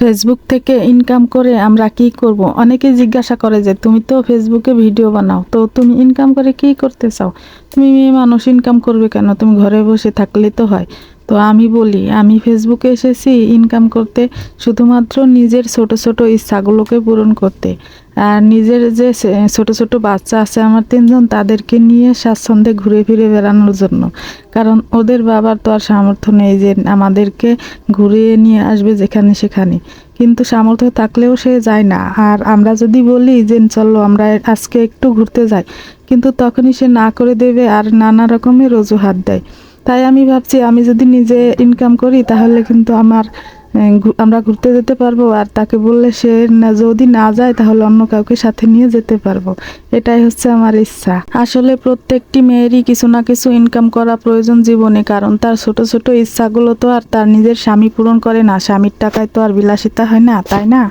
Facebook থেকে income করে আমরা কি করব? অনেকে জিজ্ঞাসা করে যে, তুমি তো ফেসবুকে ভিডিও বানাও, তো তুমি ইনকাম করে কি করতে চাও? তুমি মেয়ে মানুষ ইনকাম করবে কেন? তুমি ঘরে বসে থাকলে তো হয়। তো আমি বলি, আমি ফেসবুকে এসেছি ইনকাম করতে শুধুমাত্র নিজের ছোট ছোট ইচ্ছাগুলোকে পূরণ করতে। আর নিজের যে ছোট ছোট বাচ্চা আছে আমার তিনজন, তাদেরকে নিয়ে স্বাচ্ছন্দ্যে ঘুরে ফিরে বেড়ানোর জন্য। কারণ ওদের বাবার তো আর সামর্থ্য নেই যে আমাদেরকে ঘুরিয়ে নিয়ে আসবে যেখানে সেখানে। কিন্তু সামর্থ্য থাকলেও সে যায় না। আর আমরা যদি বলি যে, চলো আমরা আজকে একটু ঘুরতে যাই। কিন্তু তখনই সে না করে দেবে আর নানা রকমের অজুহাত দেয়। তাই আমি ভাবছি, আমি যদি নিজে ইনকাম করি, তাহলে কিন্তু আমার আমরা ঘুরতে যেতে পারব। আর তাকে বললে সে যদি না যায়, তাহলে অন্য কাউকে সাথে নিয়ে যেতে পারব। এটাই হচ্ছে আমার ইচ্ছা। আসলে প্রত্যেকটি মেয়েরই কিছু না কিছু ইনকাম করা প্রয়োজন জীবনে, কারণ তার ছোট ছোট ইচ্ছাগুলো তো আর তার নিজের স্বামী পূরণ করে না। স্বামীর টাকায় তো আর বিলাসিতা হয় না, তাই না?